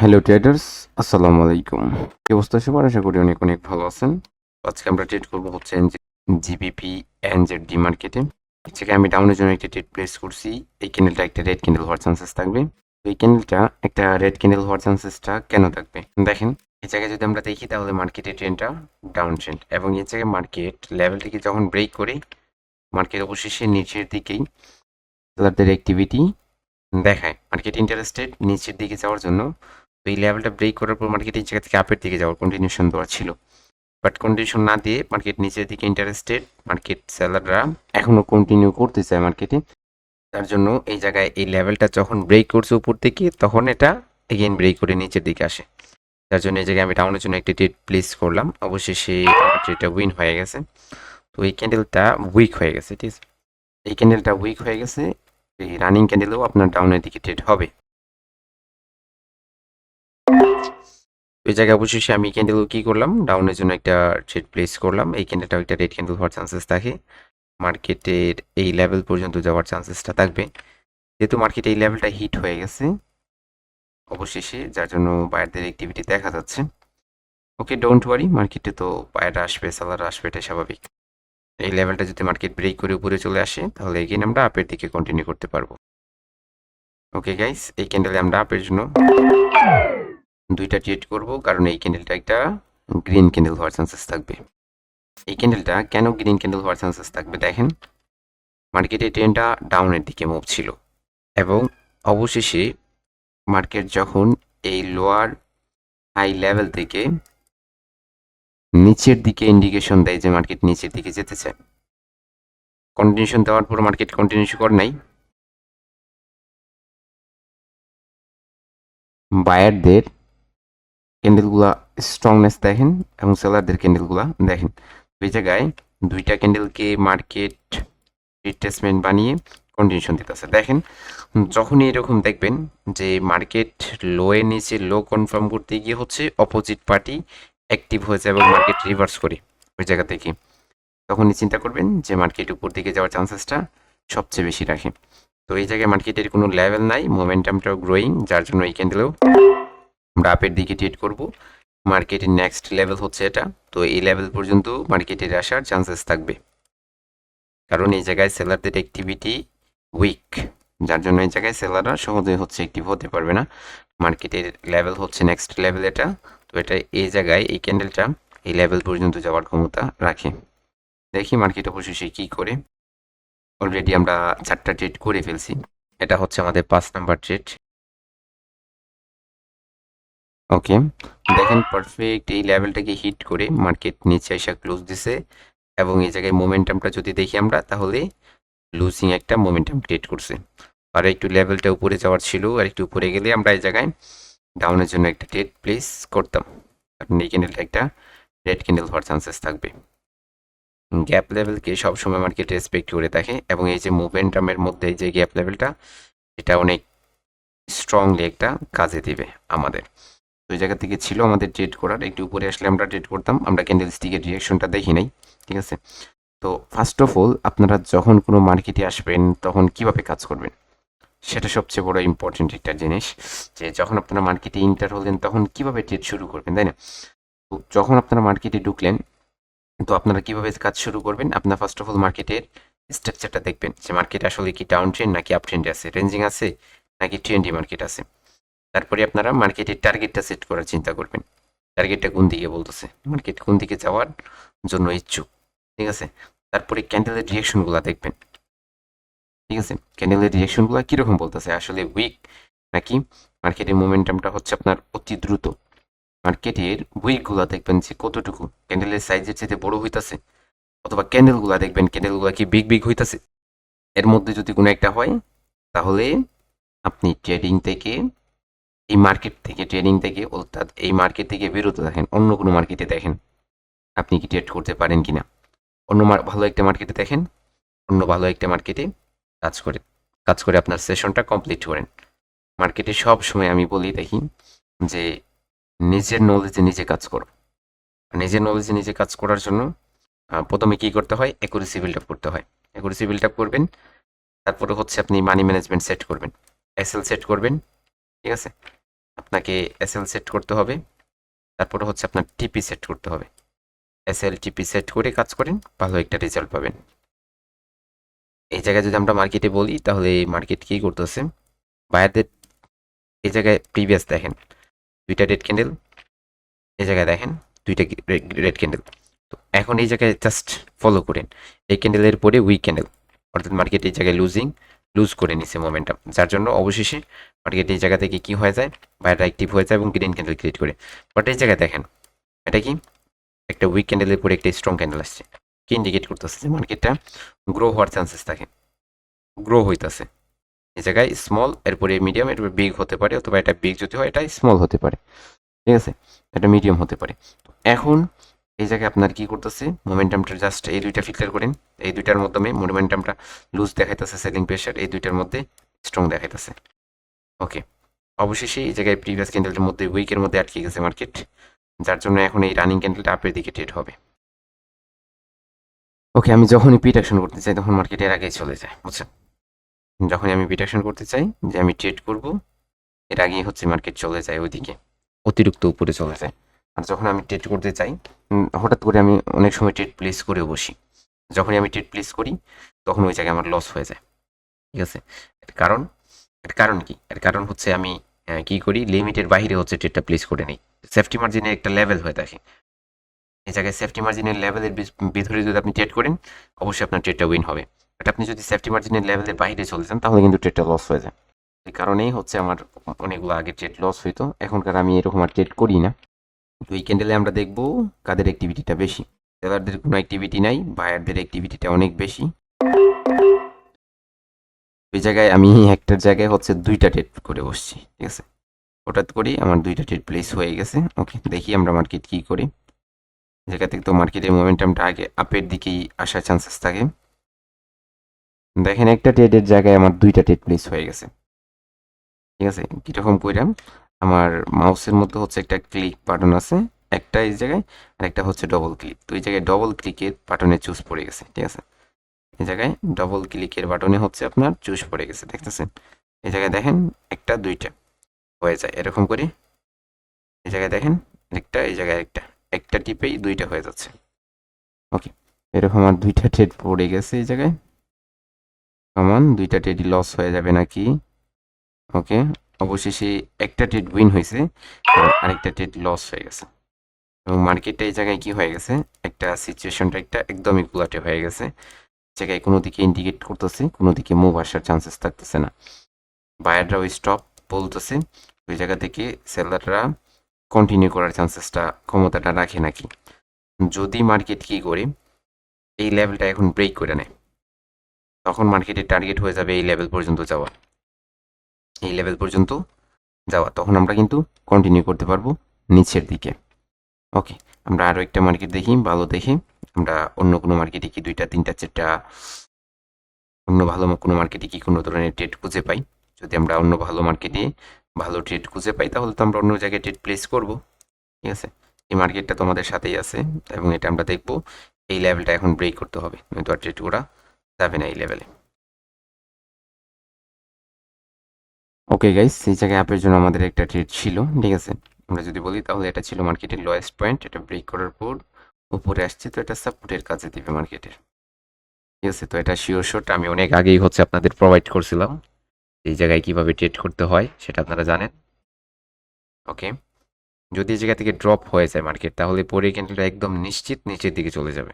Hello traders, আসসালামু আলাইকুম। কি অবস্থা সবার? আশা করি অনেক অনেক ভালো আছেন। আজকে আমরা ট্রেড করব হচ্ছে জিবিপি এনজেড ডি মার্কেটে। থেকে আমি ডাউনের জন্য একটা ট্রেড প্লেস করছি। এই ক্যান্ডেলটা একটা রেড ক্যান্ডেল হওয়ার চান্সেস থাকবে। এই ক্যান্ডেলটা একটা রেড ক্যান্ডেল হওয়ার চান্সেসটা কেন থাকবে? দেখেন, এই জায়গায় যদি আমরা দেখি তাহলে মার্কেটের ট্রেন্ডটা ডাউন ট্রেন্ড এবং এই জায়গায় মার্কেট লেভেলটিকে যখন ব্রেক করে মার্কেট অবশেষে নিচের দিকেই তাদের অ্যাক্টিভিটি দেখায়। মার্কেট ইন্টারেস্টেড নিচের দিকে যাওয়ার জন্য তো এই লেভেলটা ব্রেক করার পর মার্কেট এই জায়গা থেকে আপের দিকে যাওয়ার কন্টিনিউশন দেওয়া ছিল। বাট কন্টিনিউশন না দিয়ে মার্কেট নিচের দিকে ইন্টারেস্টেড মার্কেট সেলাররা এখনও কন্টিনিউ করতে চায় মার্কেটে তার জন্য এই জায়গায় এই লেভেলটা যখন ব্রেক করছে উপর থেকে তখন এটা এগেন ব্রেক করে নিচের দিকে আসে। তার জন্য এই জায়গায় আমি ডাউনের জন্য একটি ট্রেড প্লেস করলাম। অবশেষে ট্রেডটা উইন হয়ে গেছে। তো এই ক্যান্ডেলটা উইক হয়ে গেছে, ঠিক আছে? এই ক্যান্ডেলটা উইক হয়ে গেছে, এই রানিং ক্যান্ডেলও আপনার ডাউনের দিকে ট্রেড হবে। ওই জায়গায় অবশেষে আমি ক্যান্ডেল কি করলাম? ডাউনের জন্য একটা ট্রেড প্লেস করলাম। এই ক্যান্ডেলটা একটা রেড ক্যান্ডেল হওয়ার চান্সেস থাকে। মার্কেটের এই লেভেল পর্যন্ত যাওয়ার চান্সেসটা থাকবে। যেহেতু মার্কেটে এই লেভেলটা হিট হয়ে গেছে, অবশেষে যার জন্য বায়ারদের অ্যাক্টিভিটি দেখা যাচ্ছে। ওকে ডোন্ট ওয়ারি মার্কেটে তো বায়াররা আসবে সেলাররা আসবে এটা স্বাভাবিক। এই লেভেলটা যদি মার্কেট ব্রেক করে উপরে চলে আসে, তাহলে এই এগেন আমরা আপের দিকে কন্টিনিউ করতে পারব। ওকে গাইস এই ক্যান্ডেলে আমরা আপের জন্য দুইটা ট্রেড করব, কারণ এই ক্যান্ডেলটা একটা গ্রিন ক্যান্ডেল হওয়ার চান্সেস থাকবে। এই ক্যান্ডেলটা কেন গ্রিন ক্যান্ডেল হওয়ার চান্সেস থাকবে দেখেন? মার্কেটে ট্রেনটা ডাউনের দিকে মুভ ছিল। এবং অবশেষে মার্কেট যখন এই লোয়ার হাই লেভেল থেকে নিচের দিকে ইন্ডিকেশন দেয় যে মার্কেট নিচের দিকে যেতে চায়। কন্টিনিউশন দেওয়ার পর মার্কেট কন্টিনিউ কর নাই। বায়ারদের ক্যান্ডেলগুলা স্ট্রংনেস দেখেন এবং সেলারদের ক্যান্ডেলগুলা দেখেন। ওই জায়গায় দুইটা ক্যান্ডেলকে মার্কেট রিট্রেসমেন্ট বানিয়ে কন্টিনিউশন দিতেছে। দেখেন, যখনই এরকম দেখবেন যে মার্কেট লোয়ের নিচে লো কনফার্ম করতে গিয়ে হচ্ছে অপোজিট পার্টি অ্যাক্টিভ হয়েছে এবং মার্কেট রিভার্স করে ওই জায়গা থেকে। তখনই চিন্তা করবেন যে মার্কেট উপর দিকে যাওয়ার চান্সেসটা সবচেয়ে বেশি রাখে। তো এই জায়গায় মার্কেটের কোনো লেভেল নাই মোমেন্টামটাও গ্রোয়িং যার জন্য এই ক্যান্ডেলেও আমরা আপের দিকে ট্রেড করব। মার্কেটের নেক্সট লেভেল হচ্ছে এটা। তো এই লেভেল পর্যন্ত মার্কেটের আসার চান্সেস থাকবে। কারণ এই জায়গায় সেলারদের অ্যাক্টিভিটি উইক যার জন্য এই জায়গায় সেলাররা সহজে হচ্ছে অ্যাক্টিভ হতে পারবে না। মার্কেটের লেভেল হচ্ছে নেক্সট লেভেল এটা। তো এটা এই জায়গায়, এই ক্যান্ডেলটা এই লেভেল পর্যন্ত যাওয়ার ক্ষমতা রাখে। দেখি মার্কেট অবশেষে কী করে। অলরেডি আমরা চারটা ট্রেড করে ফেলছি। এটা হচ্ছে আমাদের পাঁচ নাম্বার ট্রেড ওকে দেখেন পারফেক্ট এই লেভেলটাকে হিট করে মার্কেট নিচে এসে ক্লোজ দিছে এবং এই জায়গায় মোমেন্টামটা যদি দেখি আমরা, তাহলে লুজিং একটা মোমেন্টাম ক্রিয়েট করছে। আর একটু লেভেলটা উপরে যাওয়ার ছিল, আর একটু উপরে গেলে আমরা এই জায়গায় ডাউনের জন্য একটা ট্রেড প্লেস করতাম। কারণ এই ক্যান্ডেলটা একটা রেড ক্যান্ডেল হওয়ার চান্সেস থাকবে। গ্যাপ লেভেলকে সবসময় মার্কেট রেসপেক্ট করে থাকে এবং এই যে মোমেন্টামের মধ্যে যে গ্যাপ লেভেলটা এটা অনেক স্ট্রংলি একটা কাজে দিবে আমাদের। তো ওই জায়গা থেকে ছিল আমাদের ট্রেড করার। একটু উপরে আসলে আমরা ট্রেড করতাম, আমরা ক্যান্ডেল স্টিকের রিয়াকশনটা দেখি নাই, ঠিক আছে? তো ফার্স্ট অফ অল আপনারা যখন কোনো মার্কেটে আসবেন, তখন কীভাবে কাজ করবেন? সেটা সবচেয়ে বড় ইম্পর্টেন্ট একটা জিনিস, যে যখন আপনারা মার্কেটে ইন্টার হলেন, তখন কীভাবে ট্রেড শুরু করবেন, তাই না? তো যখন আপনারা মার্কেটে ঢুকলেন, তো আপনারা কীভাবে কাজ শুরু করবেন? আপনার ফার্স্ট অফ অল মার্কেটের স্ট্রাকচারটা দেখবেন, যে মার্কেট আসলে কি ডাউন ট্রেন্ড নাকি আপ ট্রেন্ডে আছে? রেঞ্জিং আছে নাকি ট্রেন্ডি মার্কেট আছে? তারপরে আপনারা মার্কেটের টার্গেটটা সেট করার চিন্তা করবেন। টার্গেটটা কোন দিকে বলতেছে? মার্কেট কোন দিকে যাওয়ার জন্য ইচ্ছুক, ঠিক আছে? তারপরে ক্যান্ডেলের রিয়েকশনগুলো দেখবেন। ঠিক আছে? ক্যান্ডেলের রিয়েকশনগুলো কীরকম বলতেছে? আসলে উইক নাকি? মার্কেটের মোমেন্টামটা হচ্ছে আপনার অতি দ্রুত। মার্কেটের উইকগুলো দেখবেন যে কতটুকু? ক্যান্ডেলের সাইজের চেয়ে বড় হইতাছে? অথবা ক্যান্ডেলগুলো দেখবেন ক্যান্ডেলগুলো কি বিগ বিগ হইতাছে? এর মধ্যে যদি কোনো একটা হয়, তাহলে আপনি ট্রেডিং থেকে এই মার্কেট থেকে ট্রেডিং থেকে, অর্থাৎ এই মার্কেট থেকে বিরত দেখেন অন্য কোনো মার্কেটে দেখেন। আপনি কি ট্রেড করতে পারেন কিনা? অন্য ভালো একটা মার্কেটে দেখেন, অন্য ভালো একটা মার্কেটে কাজ করে কাজ করে আপনার সেশনটা কমপ্লিট করেন। মার্কেটে সব সময় আমি বলি দেখি যে, নিজের নলেজে নিজে কাজ করো। নিজের নলেজে নিজে কাজ করার জন্য প্রথমে কি করতে হয়? অ্যাকুরেসি বিল্ড আপ করতে হয়। অ্যাকুরেসি বিল্ড আপ করবেন, তারপরে হচ্ছে আপনি মানি ম্যানেজমেন্ট সেট করবেন। এসএল সেট করবেন, ঠিক আছে? আপনাকে এসএল সেট করতে হবে। তারপরে হচ্ছে আপনার টিপি সেট করতে হবে। এসএল টিপি সেট করে কাজ করেন, ভালো একটা রেজাল্ট পাবেন। এই জায়গায় যদি আমরা মার্কেটে বলি, তাহলে মার্কেট কী করতেছে? বায়ারদের এই জায়গায় প্রিভিয়াস দেখেন। দুইটা রেড ক্যান্ডেল এই জায়গায় দেখেন, দুইটা রেড ক্যান্ডেল তো এখন এই জায়গায় জাস্ট ফলো করেন। এই ক্যান্ডেলের পরে উইক ক্যান্ডেল অর্থাৎ মার্কেট এই জায়গায় লুজিং লুজ করে নিছে মোমেন্টাম যার জন্য অবশেষে মার্কেট এই জায়গা থেকে কি হয়ে যায়? বায়ারটা অ্যাক্টিভ হয়ে যায় এবং গ্রিন ক্যান্ডেল ক্রিয়েট করে। বাট এই জায়গায় দেখেন, এটা কি? একটা উইক ক্যান্ডেলের পরে একটা স্ট্রং ক্যান্ডেল আসছে। কি ইন্ডিকেট করতেছে যে মার্কেটটা গ্রো হওয়ার চান্সেস থাকে। গ্রো হইতাছে। এই জায়গায় স্মল এরপরে মিডিয়াম এরপরে বিগ হতে পারে অথবা এটা বিগ যদি হয়, এটা স্মল হতে পারে। ঠিক আছে? এটা মিডিয়াম হতে পারে। এখন এই জায়গায় আপনার কি করতেছে? মোমেন্টামটা জাস্ট এই দুইটা ফিল্টার করেন। এই দুইটার মাধ্যমে মোমেন্টামটা লুজ দেখাইতেছে সেলিং প্রেশার এই দুইটার মধ্যে স্ট্রং দেখাইতেছে। ওকে অবশেষে এই জায়গায় প্রিভিয়াস ক্যান্ডেলটার মধ্যে উইকের মধ্যে আটকে গেছে মার্কেট যার জন্য এখন এই রানিং ক্যান্ডেলটা আপের দিকে ট্রেড হবে। ওকে আমি যখনই পিট অ্যাকশন করতে চাই, তখন মার্কেট এর আগেই চলে যায়, বুঝছেন? যখনই আমি পিট অ্যাকশন করতে চাই, যে আমি ট্রেড করব, এর আগেই হচ্ছে মার্কেট চলে যায়, ওইদিকে। অতিরিক্ত উপরে চলে যায়। আর যখন আমি ট্রেড করতে চাই হঠাৎ করে আমি অনেক সময় ট্রেড প্লেস করেও বসি। যখনই আমি ট্রেড প্লেস করি, তখন ওই জায়গায় আমার লস হয়ে যায়। ঠিক আছে? এর কারণ এর কারণ কি? এর কারণ হচ্ছে আমি কি করি? লিমিটের বাইরে হচ্ছে ট্রেডটা প্লেস করে নিই। সেফটি মার্জিনের একটা লেভেল হয়ে থাকে। এই জায়গায় সেফটি মার্জিনের লেভেলের ভিতরে যদি আপনি ট্রেড করেন, অবশ্যই আপনার ট্রেডটা উইন হবে। বাট আপনি যদি সেফটি মার্জিনের লেভেলের বাইরে চলে যান, তাহলে কিন্তু ট্রেডটা লস হয়ে যায়। এই কারণেই হচ্ছে আমার অনেকগুলো আগে ট্রেড লস হইতো। এখনকার আমি এরকম আর ট্রেড করি না। এই ক্যান্ডেলে আমরা দেখব কাদের অ্যাক্টিভিটিটা বেশি। সেলারদের কোনো অ্যাক্টিভিটি নাই বায়ারদের অ্যাক্টিভিটিটা অনেক বেশি। ওই জায়গায় আমি একটার জায়গায় হচ্ছে দুইটা ট্রেড করে বসছি, ঠিক আছে? হঠাৎ করেই আমার দুইটা ট্রেড প্লেস হয়ে গেছে। ওকে দেখি আমরা মার্কেট কী করি। জায়গা থেকে তো মার্কেটের মোমেন্টামটা আগে আপের দিকেই আসার চান্সেস থাকে। দেখেন একটা ট্রেডের জায়গায় আমার দুইটা ট্রেড প্লেস হয়ে গেছে। ঠিক আছে? কীরকম কইরাম? আমার মাউসের মধ্যে হচ্ছে একটা ক্লিক বাটন আছে, একটা এই জায়গায় আর একটা হচ্ছে ডবল ক্লিক তো এই জায়গায় ডবল ক্লিকের বাটনে চুজ পড়ে গেছে, ঠিক আছে? এই জায়গায় ডবল ক্লিকের বাটনে হচ্ছে আপনার চুজ পড়ে গেছে, দেখতেছেন? এই জায়গায় দেখেন একটা, দুইটা হয়ে যায়, এরকম করে। এই জায়গায় দেখেন একটা এই জায়গায় একটা একটা টিপেই দুইটা হয়ে যাচ্ছে। ওকে এরকম আর দুইটা ট্রেড পড়ে গেছে এই জায়গায়। সমান দুইটা ট্রেডই লস হয়ে যাবে নাকি? ওকে অবশেষে একটা ট্রেড উইন হয়েছে আর আরেকটা ট্রেড লস হয়ে গেছে। এবং মার্কেটটা এই জায়গায় কি হয়ে গেছে? একটা সিচুয়েশনটা একটা একদমই গুলাটে হয়ে গেছে। জায়গায় কোনো দিকে ইন্ডিকেট করতেছে, কোনো দিকে মুভ আসার চান্সেস থাকতেছে না। বায়াররাও স্টপ বলতেছে, ওই জায়গা থেকে সেলাররা কন্টিনিউ করার চান্সেসটা ক্ষমতাটা রাখে নাকি? যদি মার্কেট কি করে, এই লেভেলটা এখন ব্রেক করে নেয়। তখন মার্কেটের টার্গেট হয়ে যাবে এই লেভেল পর্যন্ত যাওয়া। এই লেভেল পর্যন্ত যাওয়া। তখন আমরা কিন্তু কন্টিনিউ করতে পারব নিচের দিকে। ওকে আমরা আরও একটা মার্কেট দেখি, ভালো দেখি। আমরা অন্য কোনো মার্কেটে কি দুইটা, তিনটা, চারটা, অন্য ভালো কোনো মার্কেটে কি কোনো ধরনের ট্রেড খুঁজে পাই? যদি আমরা অন্য ভালো মার্কেটে ভালো ট্রেড খুঁজে পাই, তাহলে তো আমরা অন্য জায়গায় ট্রেড প্লেস করব। ঠিক আছে? এই মার্কেটটা তো আমাদের সাথেই আছে এবং এটা আমরা দেখব। এই লেভেলটা এখন ব্রেক করতে হবে। নয়তো আর ট্রেড করা যাবে না এই লেভেলে ওকে গাইস এই জায়গায় অ্যাপের জন্য আমাদের একটা ট্রেড ছিল, ঠিক আছে? আমরা যদি বলি, তাহলে এটা ছিল মার্কেটের লোয়েস্ট পয়েন্ট এটা ব্রেক করার পর উপরে আসছে, তো এটা সাপোর্টের কাজে দিবে মার্কেটের ঠিক আছে, তো এটা শিওর শট আমি অনেক আগেই হচ্ছে আপনাদের প্রোভাইড করছিলাম। এই জায়গায় কীভাবে ট্রেড করতে হয়, সেটা আপনারা জানেন। ওকে যদি এই জায়গা থেকে ড্রপ হয়ে যায় মার্কেট তাহলে পরে ক্যান্ডেলটা একদম নিশ্চিত নিচের দিকে চলে যাবে।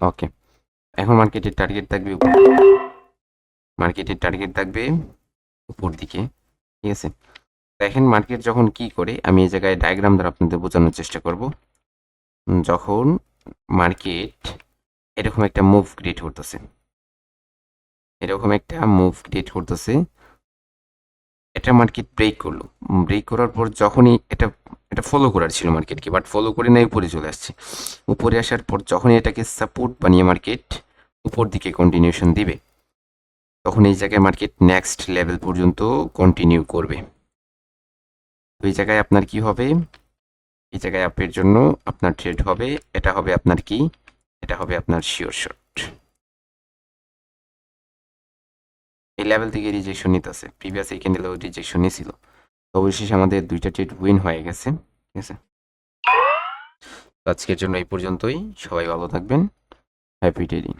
ওকে এখন মার্কেটের টার্গেট থাকবে মার্কেটের টার্গেট থাকবে উপর দিকে ঠিক আছে? দেখেন মার্কেট যখন কি করে, আমি এই জায়গায় ডায়াগ্রাম দ্বারা আপনাদের বোঝানোর চেষ্টা করব। যখন মার্কেট এরকম একটা মুভ ক্রিয়েট করতেছে। এরকম একটা মুভ ক্রিয়েট করতেছে। এটা মার্কেট ব্রেক করল। ব্রেক করার পর যখনই এটা এটা ফলো করার ছিল মার্কেটকে বাট ফলো করে না উপরে চলে আসছে। উপরে আসার পর যখনই এটাকে সাপোর্ট বানিয়ে মার্কেট উপর দিকে কন্টিনিউশন দিবে তখন এই জায়গায় মার্কেট নেক্সট লেভেল পর্যন্ত কন্টিনিউ করবে। এই জায়গায় আপনার কি হবে? এই জায়গায় আপের জন্য আপনার ট্রেড হবে, এটা হবে আপনার কি? এটা হবে আপনার শিওর শট এই লেভেল থেকে রিজেকশন নিতেছে। প্রিভিয়াস এই ক্যান্ডেলেও রিজেকশন নিয়েছিল তো অবশেষে আমাদের দুইটা ট্রেড উইন হয়ে গেছে, ঠিক আছে? আজকের জন্য এই পর্যন্তই। সবাই ভালো থাকবেন। Happy trading